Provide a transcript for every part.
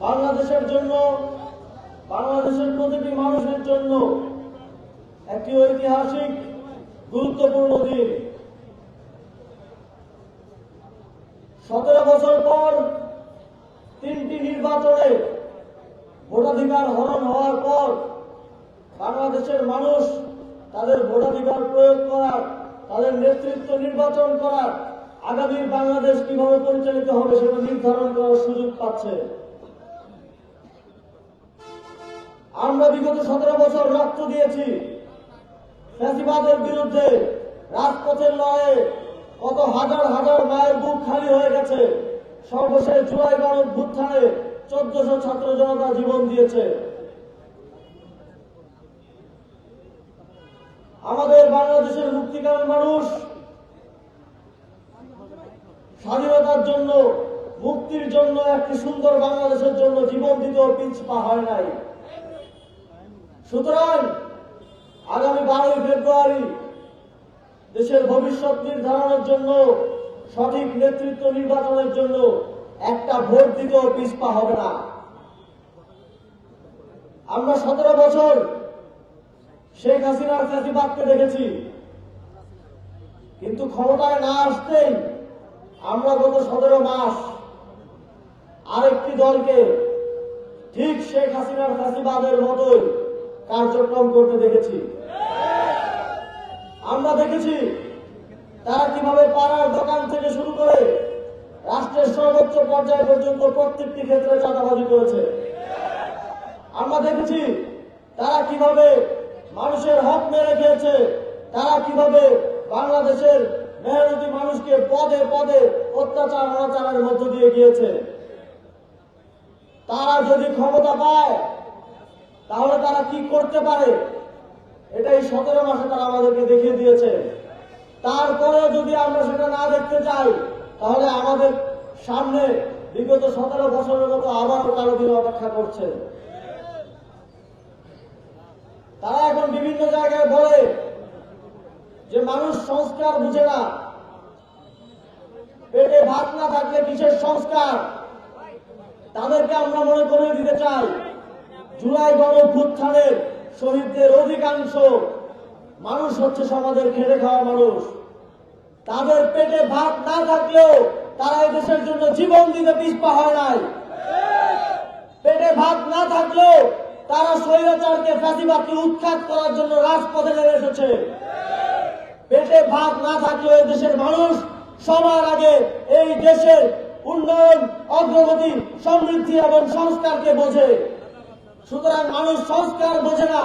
বাংলাদেশের জন্য, বাংলাদেশের প্রতিটি মানুষের জন্য একটি ঐতিহাসিক, গুরুত্বপূর্ণ দিন। সতেরো বছর পর তিনটি নির্বাচনে ভোটাধিকার হরণ হওয়ার পর বাংলাদেশের মানুষ তাদের ভোটাধিকার প্রয়োগ করার, তাদের নেতৃত্ব নির্বাচন করার আগামী বাংলাদেশ কীভাবে পরিচালিত হবে সেটা নির্ধারণ করার সুযোগ পাচ্ছে। আমরা বিগত সতেরো বছর রক্ত দিয়েছি। ফ্যাসিবাদের বিরুদ্ধে রাজপথের লড়াইয়ে কত হাজার হাজার মায়ের বুক খালি হয়ে গেছে। সর্বশেষ জুলাই গণ অভ্যুত্থানে চোদ্দশো ছাত্র জনতা জীবন দিয়েছে। আমাদের বাংলাদেশের মুক্তিকামী মানুষ স্বাধীনতার জন্য, মুক্তির জন্য একটি সুন্দর বাংলাদেশের জন্য জীবন দিতেও পিছপা হয় নাই। সুতরাং আগামী বারোই ফেব্রুয়ারি দেশের ভবিষ্যৎ নির্ধারণের জন্য, সঠিক নেতৃত্ব নির্বাচনের জন্য একটা ভোট দিতেও পিছপা হবে না। আমরা সতেরো বছর শেখ হাসিনার ফ্যাসিবাদকে দেখেছি, কিন্তু ক্ষমতায় না আসতেই আমরা গত সতেরো মাস আরেকটি দলকে ঠিক শেখ হাসিনার ফ্যাসিবাদের মতোই কার্যক্রম করতে দেখেছি? আমরা দেখেছি তারা কীভাবে পাড়ার দোকান থেকে শুরু করে রাষ্ট্রের সর্বোচ্চ পর্যায় পর্যন্ত প্রত্যেকটি ক্ষেত্রে চাঁদাবাজি করেছে। আমরা দেখেছি তারা কীভাবে মানুষের হক মেরে খেয়েছে, তারা কীভাবে বাংলাদেশের মেহনতি মানুষকে পদে পদে অত্যাচার, অনাচারের মধ্য দিয়ে গিয়েছে। তারা যদি ক্ষমতা পায় তাহলে তারা কি করতে পারে? এটাই সতেরো মাসে তারা আমাদেরকে দেখিয়ে দিয়েছে। তারপরেও যদি আমরা সেটা না দেখতে চাই, তাহলে আমাদের সামনে বিগত সতেরো বছরের মতো আবারও কারও দিন অপেক্ষা করছে। তারা এখন বিভিন্ন জায়গায় বলে যে মানুষ সংস্কার বুঝে না। পেটে ভাত না থাকলে কিসের সংস্কার? তাদেরকে আমরা মনে করে দিতে চাই। জুলাই গণভ্যুত্থানের শহীদদের অধিকাংশ মানুষ হচ্ছে সমাজের খেটে খাওয়া মানুষ। তাদের পেটে ভাত না থাকলেও তারা দেশের জন্য জীবন দিতে পিছপা হয় নাই। পেটে ভাত না থাকলেও তারা স্বৈরাচারকে ফাঁসিবাদকে উৎখাত করার জন্য রাজপথে নেমে এসেছে। পেটে ভাত না থাকলেও দেশের মানুষ সবার আগে এই দেশের উন্নয়ন, অগ্রগতি, সমৃদ্ধি এবং সংস্কারকে বোঝে। সুতরাং মানুষ সংস্কার বোঝে না।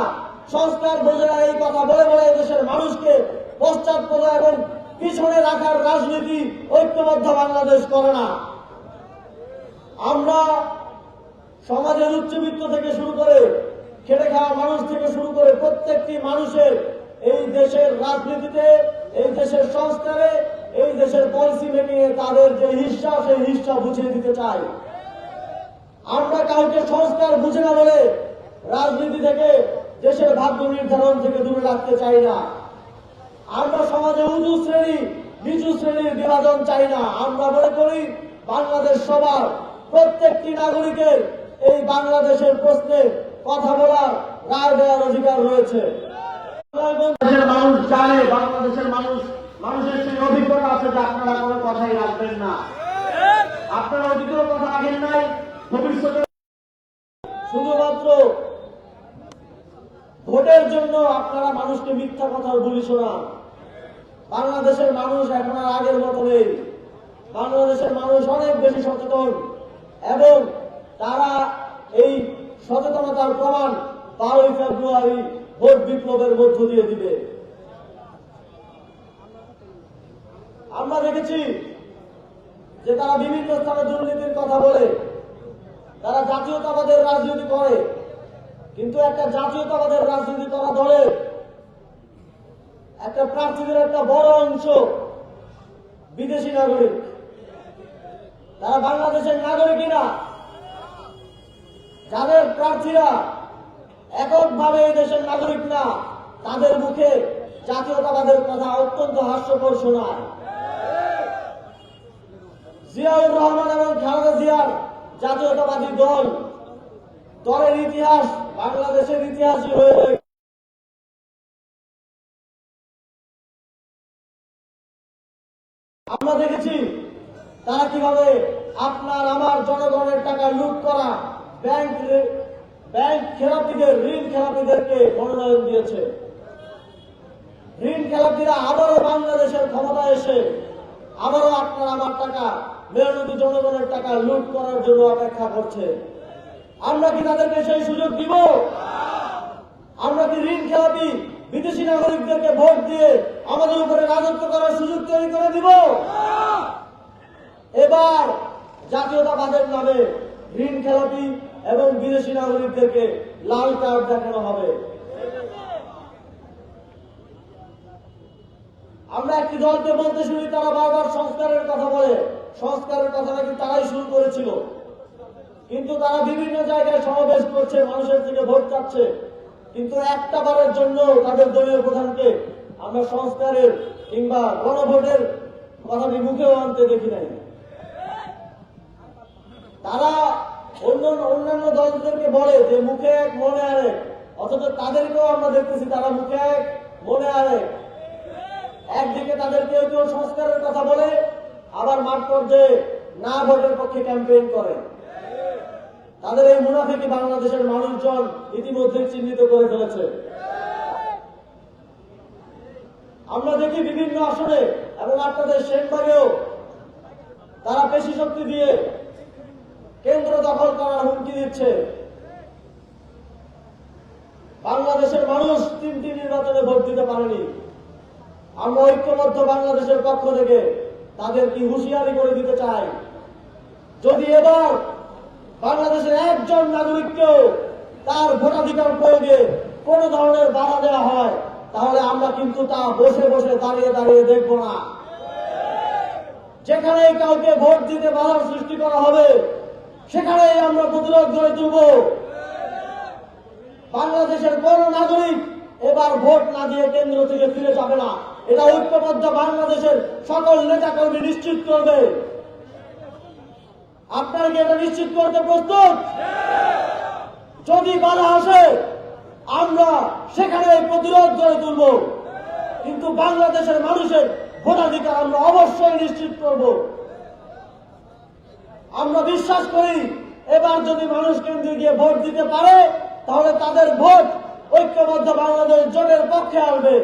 সংস্কার বোঝে না, এই কথা বলে বলে দেশের মানুষকে পশ্চাৎপদ এবং পিছনে রাখার রাজনীতি ঐক্যবদ্ধ বাংলাদেশ করে না। আমরা সমাজের উচ্চবিত্ত থেকে শুরু করে খেটে খাওয়া মানুষ থেকে শুরু করে প্রত্যেকটি মানুষের এই দেশের রাজনীতিতে, এই দেশের সংস্কারে, এই দেশের পলিসি মেকিং এ তাদের যে হিস্সা সেই হিস্সা বুঝিয়ে দিতে চাই। আমরা কাউকে সংস্কার বুঝে না বলে রাজনীতি থেকে দেশের ভাগ্য নির্ধারণ থেকে দূরে রাখতে চাই না। আমরা সমাজে উঁচু শ্রেণি, নিচু শ্রেণির বিভাজন চাই না। আমরা মনে করি বাংলাদেশ সবার প্রত্যেকটি নাগরিকের এই বাংলাদেশের প্রশ্নে কথা বলার রায় দেওয়ার অধিকার রয়েছে। বাংলাদেশের মানুষ জানে, বাংলাদেশের মানুষ, মানুষের সেই অভিজ্ঞতা আছে যে আপনারা কোনো কথাই রাখবেন না। আপনারা অতীতেও কথা রাখেন নাই ভবিষ্যতে শুধুমাত্র ভোটের জন্য আপনারা মানুষকে মিথ্যা কথা বলি শোনান বাংলাদেশের মানুষ এখন আর আগের মতো নেই। বাংলাদেশের মানুষ অনেক বেশি সচেতন এবং তারা এই সচেতনতার প্রমাণ বারোই ফেব্রুয়ারি ভোট বিপ্লবের মধ্য দিয়ে দিবে। আমরা দেখেছি যে তারা বিভিন্ন স্থানে দুর্নীতির কথা বলে তারা জাতীয়তাবাদের রাজনীতি করে। কিন্তু একটা জাতীয়তাবাদের রাজনীতি করা দলে একটা প্রার্থীদের একটা বড় অংশ বিদেশি নাগরিক। তারা বাংলাদেশের নাগরিকই না। যাদের প্রার্থীরা এককভাবে এই দেশের নাগরিক না, তাদের মুখে জাতীয়তাবাদের কথা অত্যন্ত হাস্যকর শোনায়। জিয়াউর রহমান এবং খালেদা জিয়ার জাতীয়তাবাদী দল, দলের ইতিহাস বাংলাদেশের ইতিহাসই হয়ে রয়ে আমরা দেখেছি তারা কীভাবে আপনার, আমার জনগণের টাকা লুট করা ব্যাংক ব্যাংক খেলাপিদের, ঋণ খেলাপিদেরকে মনোনয়ন দিয়েছে। ঋণ খেলাপিরা আবারও বাংলাদেশের ক্ষমতায় এসে আবারও আপনার, আমার টাকা মেহনতি জনগণের টাকা লুট করার জন্য অপেক্ষা করছে। আমরা কি তাদেরকে সেই সুযোগ দিব? আমরা কি ঋণ খেলাপি বিদেশি নাগরিকদেরকে ভোট দিয়ে আমাদের উপরে রাজত্ব করার সুযোগ তৈরি করে দিব? এবার জাতীয়তাবাদের নামে ঋণ খেলাপি এবং বিদেশি নাগরিকদেরকে লাল কার্ড দেখানো হবে। আমরা একটি দলকে বলতে শুনি, তারা বারবার সংস্কারের কথা বলে। সংস্কারের কথা নাকি তারাই শুরু করেছিল। কিন্তু তারা বিভিন্ন জায়গায় সমাবেশ করছে, মানুষের থেকে ভোট চাচ্ছে। কিন্তু একটা বারের জন্য তাদের দলীয় প্রধানকে আমরা সংস্কারের কিংবা গণভোটের কথাটি মুখেও আনতে দেখি নাই। তারা অন্য অন্যান্য দলদেরকে বলে যে মুখে এক, মনে আরেক অথচ তাদেরকেও আমরা দেখতেছি, তারা মুখে এক, মনে আরেক একদিকে তাদের কেউ কেউ সংস্কারের কথা বলে আবার মাঠ পর্যায়ে না ভোটের পক্ষে ক্যাম্পেইন করে তাদের এই মুনাফিকি বাংলাদেশের মানুষজন ইতিমধ্যে চিহ্নিত করে ফেলেছে। আমরা দেখি বিভিন্ন আসনে, এবং আপনাদের সেনবাগেও তারা পেশি শক্তি দিয়ে কেন্দ্র দখল করার হুমকি দিচ্ছে। বাংলাদেশের মানুষ তিনটি নির্বাচনে ভোট দিতে পারেনি। আমরা ঐক্যবদ্ধ বাংলাদেশের পক্ষ থেকে তাদের কি হুঁশিয়ারি করে দিতে চাই। যদি এবার বাংলাদেশের একজন নাগরিককেও তার ভোটাধিকার প্রয়োগে কোন ধরনের বাধা দেওয়া হয়, তাহলে আমরা কিন্তু তা বসে বসে দাঁড়িয়ে দাঁড়িয়ে দেখব না। যেখানেই কাউকে ভোট দিতে বাধার সৃষ্টি করা হবে, সেখানেই আমরা প্রতিরোধ গড়ে তুলব। বাংলাদেশের কোন নাগরিক এবার ভোট না দিয়ে কেন্দ্র থেকে ফিরে যাবে না। এটা ঐক্যবদ্ধ বাংলাদেশের সকল নেতাকর্মী নিশ্চিত করবে। আপনারা কি এটা নিশ্চিত করতে প্রস্তুত? যদি বাধা আসে, আমরা সেখানে প্রতিরোধ গড়ে তুলব। কিন্তু বাংলাদেশের মানুষের ভোটাধিকার আমরা অবশ্যই নিশ্চিত করব। আমরা বিশ্বাস করি, এবার যদি মানুষ কেন্দ্রে গিয়ে ভোট দিতে পারে, তাহলে তাদের ভোট ঐক্যবদ্ধ বাংলাদেশ জোটের পক্ষে আসবে।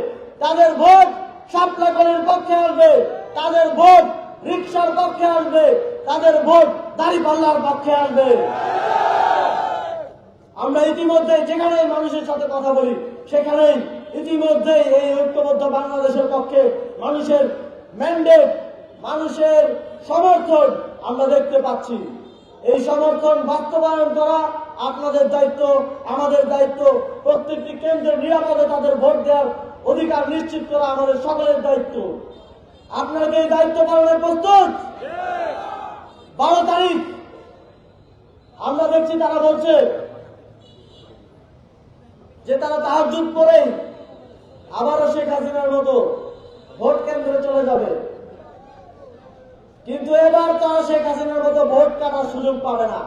তাদের ভোট সাপ্লাকলের পক্ষে আসবে, তাদের ভোট রিক্সার পক্ষে আসবে, তাদের ভোট দাঁড়িপাল্লার পক্ষে আসবে। আমরা ইতিমধ্যে যেখানে মানুষের সাথে কথা বলি, সেখানেই ইতিমধ্যে এই ঐক্যবদ্ধ বাংলাদেশের পক্ষে মানুষের ম্যান্ডেট মানুষের সমর্থন আমরা দেখতে পাচ্ছি। এই সমর্থন বাস্তবায়ন করা আপনাদের দায়িত্ব, আমাদের দায়িত্ব, প্রত্যেকটি কেন্দ্রের নিরাপদে তাদের ভোট দেওয়ার অধিকার নিশ্চিত করা আমাদের সকলের দায়িত্ব। আপনারা এই দায়িত্ব পালনের প্রস্তুত? বারো তারিখ। আমরা দেখছি তারা বলছে যে তারা তাহাজুদ করে আবারও শেখ হাসিনার মতো ভোট কেন্দ্রে চলে যাবে। কিন্তু এবার তারা শেখ হাসিনার মতো ভোট কাটার সুযোগ পাবে না।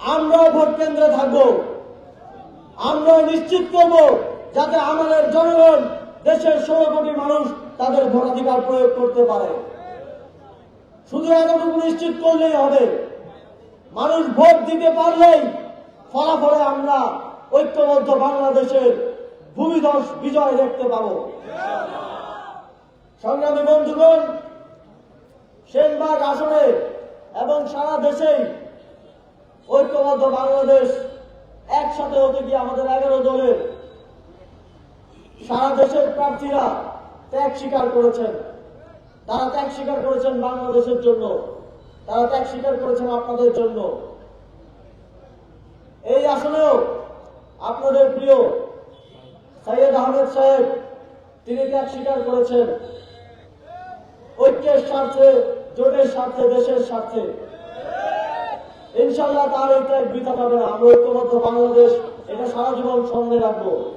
আমরাও ভোট কেন্দ্রে থাকব। আমরাও নিশ্চিত করব যাতে আমাদের জনগণ, দেশের ষোলো কোটি মানুষ তাদের ভোটাধিকার প্রয়োগ করতে পারে। শুধু এতটুকু নিশ্চিত করলেই হবে। মানুষ ভোট দিতে পারলেই ফলাফলে আমরা ঐক্যবদ্ধ বাংলাদেশের ভূমিধস বিজয় দেখতে পাবো। সংগ্রামী বন্ধুগণ, সেনবাগ আসনে এবং সারা দেশেই ঐক্যবদ্ধ বাংলাদেশ একসাথে হতে গিয়ে আমাদের এগারো দলের সারা দেশের প্রার্থীরা ত্যাগ স্বীকার করেছেন। তারা ত্যাগ স্বীকার করেছেন বাংলাদেশের জন্য। তারা ত্যাগ স্বীকার করেছেন আপনাদের জন্য। এই আসনেও আপনাদের প্রিয় সৈয়দ আহমেদ সাহেব, তিনি ত্যাগ স্বীকার করেছেন। ঐক্যের স্বার্থে, জোটের স্বার্থে, দেশের স্বার্থে। ইনশাল্লাহ তার ত্যাগ বৃথা পাবে না। আমরা ঐক্যবদ্ধ বাংলাদেশ, এটা সারা জীবন সঙ্গে রাখব।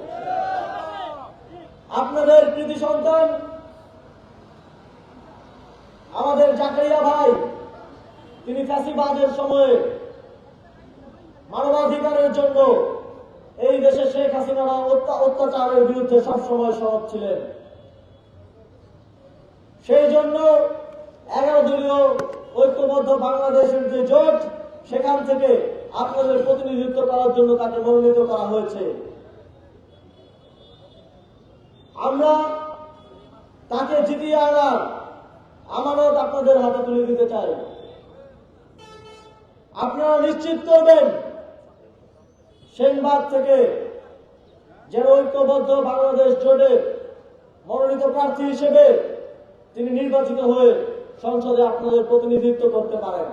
আপনাদের কৃতি সন্তান, আমাদের জাকারিয়া ভাই, তিনি ফ্যাসিবাদের সময়ে মানবাধিকারের জন্য এই দেশে শেখ হাসিনারা অত্যা- অত্যাচারের বিরুদ্ধে সবসময় সরব ছিলেন। সেই জন্য এগারো দলীয় ঐক্যবদ্ধ বাংলাদেশের যে জোট সেখান থেকে আপনাদের প্রতিনিধিত্ব করার জন্য তাকে মনোনীত করা হয়েছে। আমরা তাকে জিতিয়ে আনার আমানত আপনাদের হাতে তুলে দিতে চাই। আপনারা নিশ্চিত করবেন, সেনবাগ থেকে যেন ঐক্যবদ্ধ বাংলাদেশ জোটের মনোনীত প্রার্থী হিসেবে তিনি নির্বাচিত হয়ে সংসদে আপনাদের প্রতিনিধিত্ব করতে পারেন।